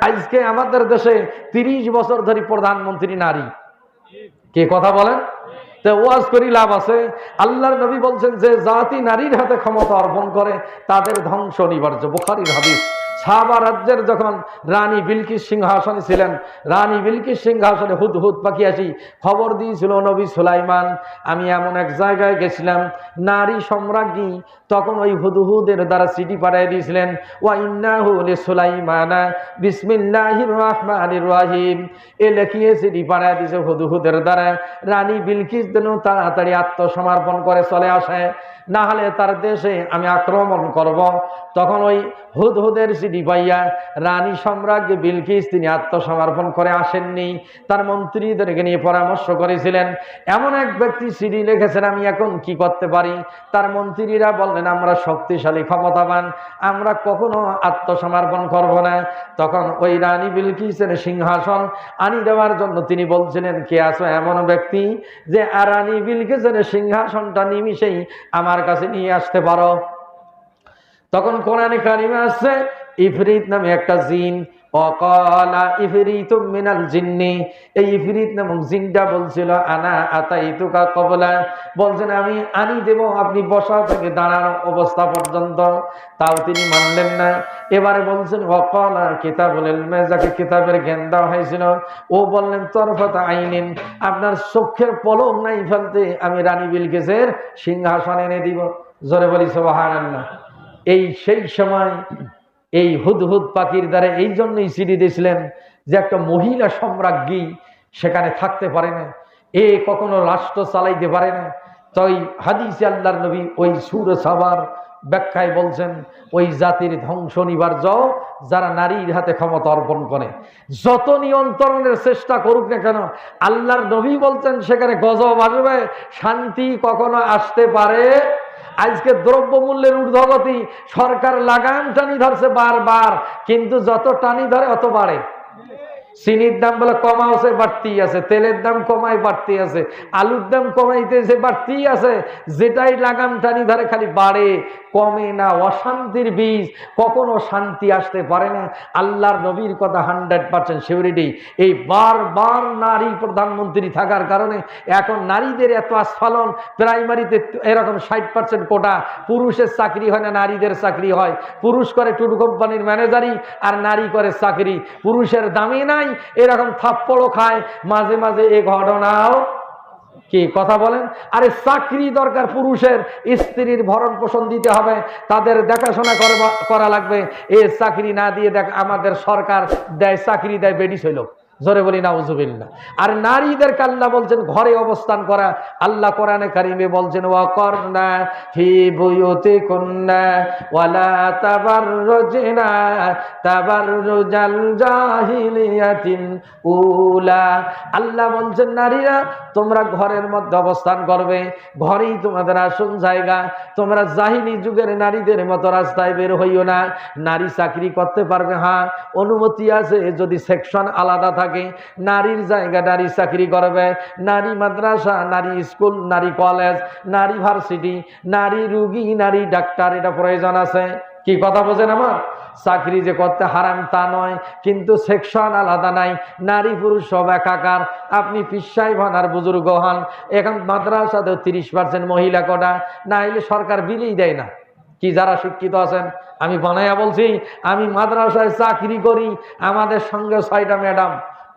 আজকে আমাদের দেশে তিরিশ বছর ধরে প্রধানমন্ত্রী নারী। কে কথা বলেন? ওয়াজ করি লাভ আছে। আল্লাহর নবী বলছেন যে, জাতি নারীর হাতে ক্ষমতা অর্পণ করে, তাদের ধ্বংস অনিবার্য। বুখারির হাদিস। সাহাবা রাজ্যের যখন রানী বিলকিস সিংহাসনে ছিলেন, রানী বিলকিস সিংহাসনে হুদ হুদ পাখি আসি, খবর দিয়েছিল নবী সুলাইমান, আমি এমন এক জায়গায় গেছিলাম, নারী সম্রাজ্ঞী তখন ওই হুদহুদের দ্বারা সিটি পাঠিয়ে দিয়েছিলেন, ওয়া ইন্নাহু লিসুলাইমানা বিসমিল্লাহির রহমানির রহিম। এ লেখিয়ে সিটি পাঠিয়ে দিয়েছে হুদহুদের দ্বারা। রানী বিলকিস যেন তাড়াতাড়ি আত্মসমর্পণ করে চলে আসে। না হলে তার দেশে আমি আক্রমণ করব। তখন ওই হুদহুদের সিটি পাইয়া রানী সম্রাজ্ঞী বিলকিস তিনি আত্মসমর্পণ করে আসেননি। তার মন্ত্রীদেরকে নিয়ে পরামর্শ করেছিলেন, এমন এক ব্যক্তি সিডি লিখেছেন আমি এখন কি করতে পারি? তার মন্ত্রীরা বললেন, আমরা শক্তিশালী, ক্ষমতাবান, আমরা কখনো আত্মসমর্পণ করব না। তখন ওই রানী বিলকিসের সিংহাসন আনি দেওয়ার জন্য তিনি বলছিলেন, কে আছো এমন ব্যক্তি যে আর রানী বিলকিসের সিংহাসনটা নিমিশেই আমার কাছে নিয়ে আসতে পারো। তখন কোরআনে কারিমে আসছে ইফরিত নামে একটা জিন। অকলা ইফরিত মিনাল বলছেন, আমি আনি দেব, আপনি বসা থেকে দাঁড়ানো অবস্থা পর্যন্ত। তাও তিনি মানলেন না। এবারে বলছেন, অকলা কিতাবুল ইলমে, যাকে কিতাবের জ্ঞান দেওয়া হয়েছিল, ও বললেন, তরফতা আইনিন, আপনার চোখের পলক নাই ফেলতে আমি রানী বিলকেসের সিংহাসন এনে দিব। জোরে বলি, সুবহানাল্লাহ। এই সেই সময় এই হুদহুদ পাখির দ্বারা এই জন্যই সিডি দিয়েছিলেন যে একটা মহিলা সম্রাজ্ঞী সেখানে থাকতে পারে না। এ কখনো রাষ্ট্র চালাইতে পারে না। তাই হাদিস আল্লাহর নবী ওই সুর সাবার ব্যাখ্যায় বলছেন, ওই জাতির ধ্বংস নিবার্য যারা নারীর হাতে ক্ষমতা অর্পণ করে। যত নিয়ন্ত্রণের চেষ্টা করুক না কেন, আল্লাহর নবী বলছেন, সেখানে গজব আসবে, শান্তি কখনো আসতে পারে আজকে দ্রব্য মূল্যের ঊর্ধ্বগতি, সরকার লাগাম টানি ধরছে বারবার, কিন্তু যত টানি ধরে অত বাড়ে। চিনির দাম বলে কমা আছে বাড়তি আছে। তেলের দাম কমাই বাড়তি আছে। আলুর দাম কমাইতেছে বাড়তি আছে। যেটাই লাগাম টানি ধরে খালি বাড়ে, কমে না। অশান্তির বীজ, কখনো শান্তি আসতে পারে না। আল্লাহর নবীর কথা হান্ড্রেড পার্সেন্ট সিউরিটি এই বারবার নারী প্রধানমন্ত্রী থাকার কারণে এখন নারীদের এত আস্ফালন, প্রাইমারিতে এরকম ষাট পার্সেন্ট কোটা। পুরুষের চাকরি হয় না, নারীদের চাকরি হয়। পুরুষ করে টুটু কোম্পানির ম্যানেজারই আর নারী করে চাকরি। পুরুষের দামই নাই এরকম থাপ্পড়ও খায়। মাঝে মাঝে এ ঘটনাও কি কথা বলেন? আরে চাকরি দরকার পুরুষের, স্ত্রীর ভরণ পোষণ দিতে হবে, তাদের দেখাশোনা করা লাগবে। এ চাকরি না দিয়ে দেখ, আমাদের সরকার দেয়, চাকরি দেয় বেডিস হইল জোরে বলি না উজুবিল্লা আর নারীদের কাল্লা বলছেন, ঘরে অবস্থান করা। আল্লাহ কোরআনে কারিমে বলছেন ওয়া করনা ফি বুয়ুতি কুন্না ওয়ালা তাবাররুজনা তাবাররুজাল জাহিলিয়াতিন উলা। আল্লাহ বলছেন, নারীরা, তোমরা ঘরের মধ্যে অবস্থান করবে। ঘরেই তোমাদের আসন জায়গা। তোমরা জাহিনী যুগের নারীদের মতো রাস্তায় বের হইও না। নারী চাকরি করতে পারবে হ্যাঁ। অনুমতি আছে, যদি সেকশন আলাদা থাকে নারীর জায়গা নারী চাকরি করবে, নারী মাদ্রাসা, নারী স্কুল, নারী কলেজ, নারী ভার্সিটি, নারী রুগী, নারী ডাক্তার, এটা প্রয়োজন আছে। কি কথা বোঝেন আমার? চাকরি যে করতে হারাম তা নয়, কিন্তু সেকশন আলাদা নাই। নারী পুরুষ সব একাকার। আপনি পিসাই হন আর বুজুর্গ হন। এখন মাদ্রাসাতেও তিরিশ পার্সেন্ট মহিলা কোটা না হলে সরকার বিলেই দেয় না। কি যারা শিক্ষিত আছেন, আমি বানাইয়া বলছি, আমি মাদ্রাসায় চাকরি করি, আমাদের সঙ্গে ছয়টা ম্যাডাম।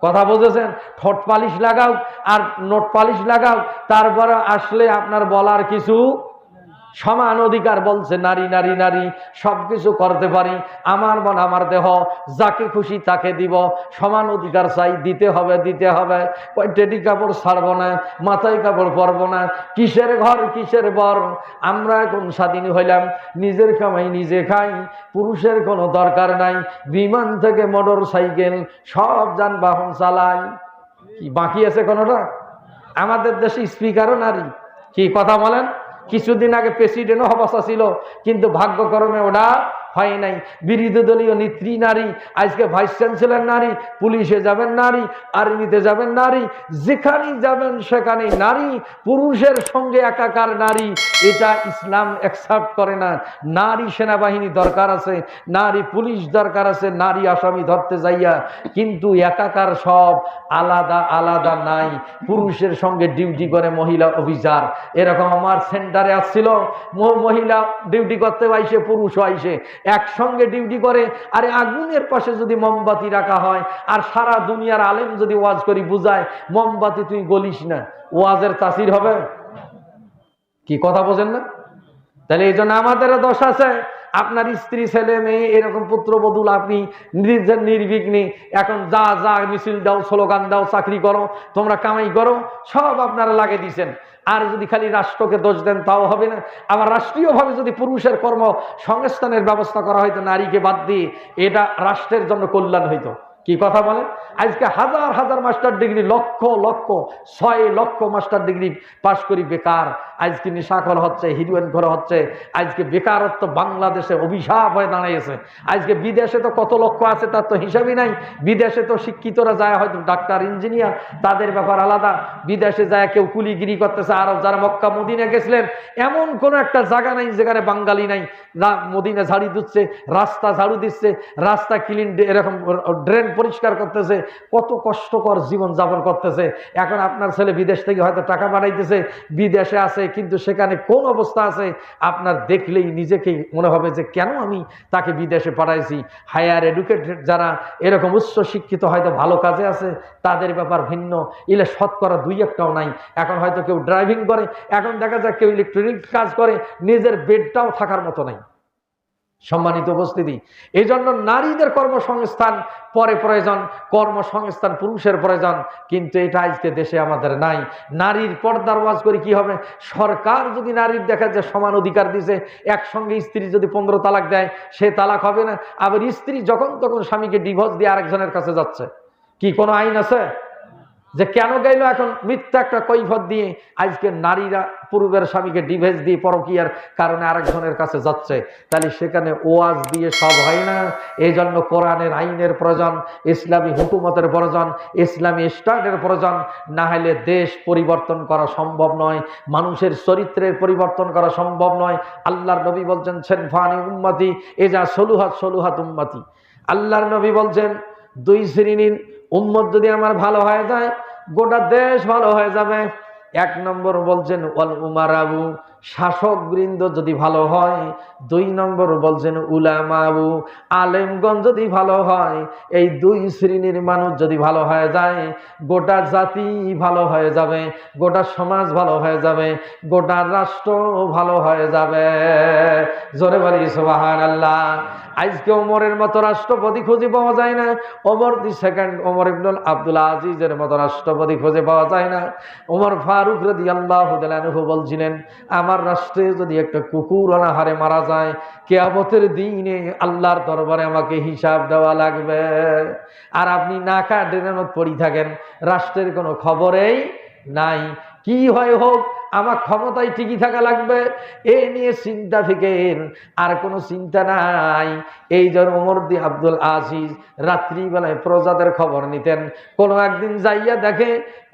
কথা বুঝেছেন? ঠোঁট পালিশ লাগাও আর নোট পালিশ লাগাও তারপরে আসলে আপনার বলার কিছু সমান অধিকার বলছে, নারী নারী নারী সব কিছু করতে পারি। আমার মন, আমার দেহ, যাকে খুশি তাকে দিব। সমান অধিকার চাই, দিতে হবে দিতে হবে। টেডি কাপড় ছাড়বো না, মাথায় কাপড় পরবো না। কিসের ঘর, কিসের বর? আমরা এখন স্বাধীন হইলাম, নিজের কামাই নিজে খাই, পুরুষের কোনো দরকার নাই। বিমান থেকে মোটর সাইকেল, সব যানবাহন চালাই। কি বাকি আছে কোনোটা? আমাদের দেশে স্পিকারও নারী। কি কথা বলেন? কিছুদিন আগে প্রেসিডেন্টও অবস্থা ছিল কিন্তু ভাগ্যক্রমে ওটা হয় নাই। বিরোধী দলীয় নেত্রী, নারী, আজকে ভাইস চ্যান্সেলর নারী, পুলিশে যাবেন নারী আর্মিতে যাবেন নারী, যেখানেই যাবেন সেখানে নারী, পুরুষের সঙ্গে একাকার নারী, এটা ইসলাম অ্যাকসেপ্ট করে না। নারী সেনাবাহিনী দরকার আছে, নারী পুলিশ দরকার আছে, নারী আসামি ধরতে যাইয়া, কিন্তু একাকার সব আলাদা আলাদা নাই। পুরুষের সঙ্গে ডিউটি করে মহিলা অফিসার এরকম আমার সেন্টারে আসছিল, মহিলা ডিউটি করতে আইসে পুরুষ আইসে। একসঙ্গে ডিউটি করে, আরে আগুনের পাশে যদি মোমবাতি রাখা হয়, আর সারা দুনিয়ার আলেম যদি ওয়াজ করি বুঝায়, মোমবাতি তুই গলিস না, ওয়াজের তাসির হবে? কি কথা বোঝেন না? তাহলে এই জন্য আমাদেরও দোষ আছে, আপনার স্ত্রী, ছেলে, মেয়ে, এরকম পুত্রবধূল আপনি নির্বিঘ্নে এখন যা যা মিছিল দাও, স্লোগান দাও, চাকরি করো, তোমরা কামাই করো, সব আপনারা লাগে দিছেন আর যদি খালি রাষ্ট্রকে দোষ দেন, তাও হবে না। আবার রাষ্ট্রীয়ভাবে যদি পুরুষের কর্ম সংস্থানের ব্যবস্থা করা হয়তো নারীকে বাদ দিয়ে এটা রাষ্ট্রের জন্য কল্যাণ হইতো কি কথা বলেন আজকে হাজার হাজার মাস্টার ডিগ্রি, লক্ষ লক্ষ, ছয় লক্ষ মাস্টার ডিগ্রি পাশ করি বেকার। আজকে নেশাখর হচ্ছে, হিরোইন ঘর হচ্ছে। আজকে বেকারত্ব বাংলাদেশে অভিশাপ হয়ে দাঁড়িয়েছে। আজকে বিদেশে তো কত লক্ষ আছে তার তো হিসাবই নাই। বিদেশে তো শিক্ষিতরা যায় হয়তো ডাক্তার, ইঞ্জিনিয়ার, তাদের ব্যাপার আলাদা। বিদেশে যায় কেউ কুলিগিরি করতেছে, আরব যারা মক্কা মদিনা গেছিলেন। এমন কোনো একটা জায়গা নাই, যেখানে বাঙালি নাই। না, মদিনা ঝাড়ি দিচ্ছে, রাস্তা ঝাড়ু দিচ্ছে, রাস্তা ক্লিন এরকম, ড্রেন পরিষ্কার করতেছে, কত কষ্টকর জীবন যাপন করতেছে। এখন আপনার ছেলে বিদেশ থেকে হয়তো টাকা বাড়াইতেছে বিদেশে আছে, কিন্তু সেখানে কোন অবস্থা আছে? আপনার দেখলেই নিজেকেই মনে হবে যে, কেন আমি তাকে বিদেশে পাঠাইছি? হায়ার এডুকেটেড যারা এরকম উচ্চ শিক্ষিত হয়তো ভালো কাজে আছে, তাদের ব্যাপার ভিন্ন। ইলে শতকরা দুই একটাও নাই। এখন হয়তো কেউ ড্রাইভিং করে, এখন দেখা যায় কেউ ইলেকট্রনিক কাজ করে, নিজের বেডটাও থাকার মতো নাই। সম্মানিত উপস্থিতি। এই জন্য নারীদের কর্মসংস্থান পরে প্রয়োজন, কর্মসংস্থান পুরুষের প্রয়োজন, কিন্তু এটা আজকে দেশে আমাদের নাই। নারীর পর্দার ওয়াজ করে কি হবে? সরকার যদি নারীর দেখা যায় সমান অধিকার দিছে, একসঙ্গে স্ত্রী যদি পনেরো তালাক দেয়, সে তালাক হবে না। আবার স্ত্রী যখন তখন স্বামীকে ডিভোর্স দিয়ে আরেকজনের কাছে যাচ্ছে। কি কোনো আইন আছে? যে কেন গেল এখন মিথ্যা একটা কৈফত দিয়ে আজকে নারীরা পূর্বের স্বামীকে ডিভেন্স দিয়ে পরকিয়ার কারণে আরেকজনের কাছে যাচ্ছে। তাহলে সেখানে ওয়াজ দিয়ে সব হয় না। এই জন্য কোরআনের আইনের প্রয়োজন, ইসলামী হুকুমতের প্রয়োজন, ইসলামী স্টার্টের প্রয়োজন। না হলে দেশ পরিবর্তন করা সম্ভব নয়, মানুষের চরিত্রের পরিবর্তন করা সম্ভব নয়। আল্লাহর নবী বলছেন সেনফানি উম্মাতি এ যা সলুহাত সলুহাত উম্মাতি। আল্লাহর নবী বলছেন, দুই শ্রেণির উম্মত যদি আমার ভালো হয়ে যায়, গোটা দেশ ভালো হয়ে যাবে। এক নম্বর বলছেন, ওয়াল উমারাবু শাসক বৃন্দ যদি ভালো হয়, দুই নম্বর বলছেন উলামাবু আলেমগঞ্জ যদি ভালো হয়, এই দুই শ্রেণির মানুষ যদি ভালো হয়ে যায়, গোটা জাতি ভালো হয়ে যাবে, গোটা সমাজ ভালো হয়ে যাবে, গোটা রাষ্ট্র ভালো হয়ে যাবে। জোরে বলি সুবাহান আল্লাহ আজকে ওমরের মতো রাষ্ট্রপতি খুঁজে পাওয়া যায় না, Omar the second Omar Ibnul Abdul আজিজের মতো রাষ্ট্রপতি খুঁজে পাওয়া যায় না। ওমর ফারুক রদি আল্লাহ বলছিলেন, আমার রাষ্ট্রে যদি একটা কুকুর অনাহারে মারা যায় কেয়াবতের দিনে আল্লাহর দরবারে আমাকে হিসাব দেওয়া লাগবে। আর আপনি নাকা ড্রেনত পড়ি থাকেন, রাষ্ট্রের কোনো খবরেই নাই। কি হয় হোক, আমার ক্ষমতায় টিকি থাকা লাগবে। এ নিয়ে চিন্তা ফিকের, আর কোনো চিন্তা নাই। এই জন ওমরদি আব্দুল আজিজ রাত্রিবেলায় প্রজাদের খবর নিতেন, কোনো একদিন যাইয়া দেখে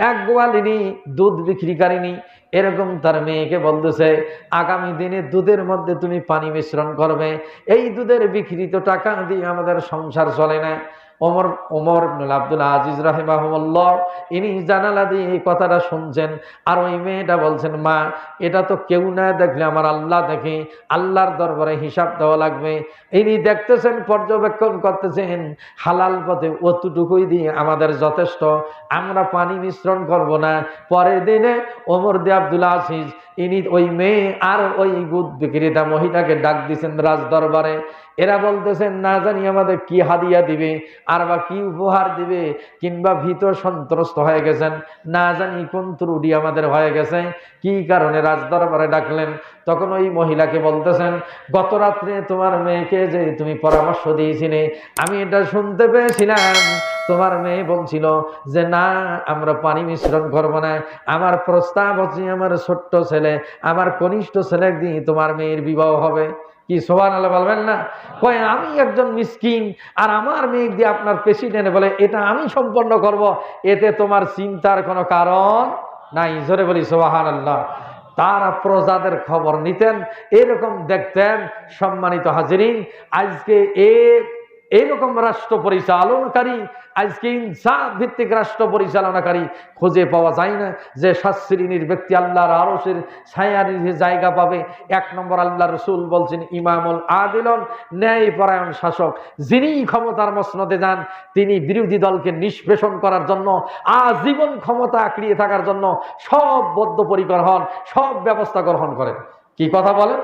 এক গোয়ালিনী দুধ বিক্রিকারিনী এরকম তার মেয়েকে বলতেছে, আগামী দিনে দুধের মধ্যে তুমি পানি মিশ্রণ করবে। এই দুধের বিকৃত টাকা দিয়ে আমাদের সংসার চলে না। ওমর ওমর আব্দুল আজিজ রাহিমাহুল্লাহ ইনি জানালা দিয়ে এই কথাটা শুনছেন। আর ওই মেয়েটা বলছেন, মা, এটা তো কেউ না দেখলে আমার আল্লাহ দেখে, আল্লাহর দরবারে হিসাব দেওয়া লাগবে। ইনি দেখতেছেন, পর্যবেক্ষণ করতেছেন, হালাল পথে অতটুকুই দিয়ে আমাদের যথেষ্ট। আমরা পানি মিশ্রণ করব না। পরের দিনে ওমর দে আব্দুল আজিজ ইনি ওই মেয়ে আর ওই গুদ বিক্রেতা মহিলাকে ডাক দিছেন রাজ দরবারে এরা বলতেছেন, না জানি আমাদের কি হাদিয়া দিবে, আর বা কি উপহার দিবে, কিংবা ভীত সন্ত্রস্ত হয়ে গেছেন। না জানি কোন ত্রুটি আমাদের হয়ে গেছে। কি কারণে রাজ দরবারে ডাকলেন? তখন ওই মহিলাকে বলতেছেন, গত রাত্রে তোমার মেয়েকে যে তুমি পরামর্শ দিয়েছিলে, আমি এটা শুনতে পেয়েছিলাম। তোমার মেয়ে বলছিল যে, না, আমরা পানি মিশ্রণ করব না। আমার প্রস্তাব হচ্ছে আমার ছোট্ট ছেলে, আমার কনিষ্ঠ ছেলে দিয়ে তোমার মেয়ের বিবাহ হবে। কি সোহান আল্লাহ বলবেন না? কয়, আমি একজন মিসকিন আর আমার মেয়ে দিয়ে আপনার প্রেসিডেন্ট বলে, এটা আমি সম্পন্ন করব। এতে তোমার চিন্তার কোনো কারণ নাই। জোরে বলি সোহান আল্লাহ তারা প্রজাদের খবর নিতেন, এরকম দেখতেন সম্মানিত হাজিরিন। আজকে এ এইরকম রাষ্ট্র পরিচালনাকারী, আজকে ইনসাফ ভিত্তিক রাষ্ট্র পরিচালনাকারী খুঁজে পাওয়া যায় না যে সাত শ্রেণির ব্যক্তি আল্লাহর আরসের ছায়ার জায়গা পাবে। এক নম্বর আল্লাহ রসুল বলছেন, ইমামুল আদিলন, ন্যায়পরায়ণ শাসক, যিনি ক্ষমতার মসনদে যান, তিনি বিরোধী দলকে নিষ্পেষণ করার জন্য, আজীবন ক্ষমতা আঁকড়িয়ে থাকার জন্য সব বদ্ধপরিকর হন, সব ব্যবস্থা গ্রহণ করেন। কি কথা বলেন?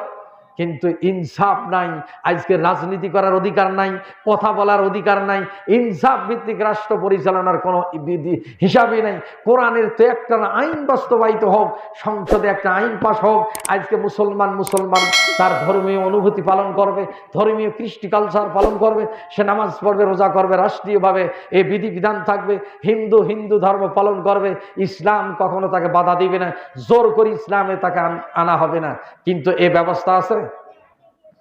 কিন্তু ইনসাফ নাই, আজকে রাজনীতি করার অধিকার নাই, কথা বলার অধিকার নাই, ইনসাফ ভিত্তিক রাষ্ট্র পরিচালনার কোনো বিধি হিসাবে নাই। কোরআনের তো একটা আইন বাস্তবায়িত হোক, সংসদে একটা আইন পাশ হোক, আজকে মুসলমান মুসলমান তার ধর্মীয় অনুভূতি পালন করবে, ধর্মীয় কৃষ্টি কালচার পালন করবে, সে নামাজ পড়বে, রোজা করবে, রাষ্ট্রীয়ভাবে এই বিধিবিধান থাকবে, হিন্দু হিন্দু ধর্ম পালন করবে, ইসলাম কখনো তাকে বাধা দিবে না, জোর করে ইসলামে তাকে আনা হবে না। কিন্তু এ ব্যবস্থা আছে